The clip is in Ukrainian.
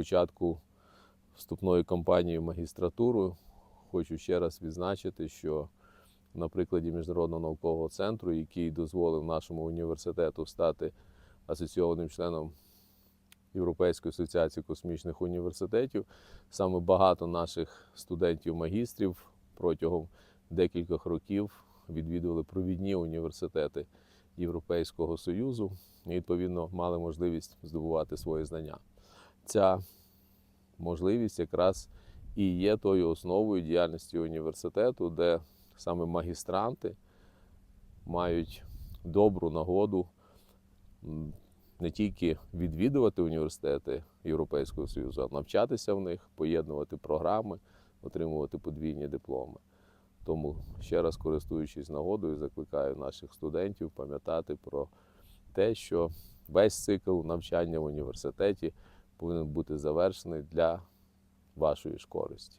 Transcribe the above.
початку вступної кампанії в магістратуру хочу ще раз відзначити, що на прикладі Міжнародного наукового центру, який дозволив нашому університету стати асоційованим членом Європейської асоціації космічних університетів, саме багато наших студентів-магістрів протягом декількох років відвідували провідні університети Європейського Союзу і відповідно мали можливість здобувати свої знання. Ця можливість якраз і є тою основою діяльності університету, де саме магістранти мають добру нагоду не тільки відвідувати університети Європейського Союзу, а навчатися в них, поєднувати програми, отримувати подвійні дипломи. Тому ще раз користуючись нагодою, закликаю наших студентів пам'ятати про те, що весь цикл навчання в університеті повинен бути завершений для вашої ж користі.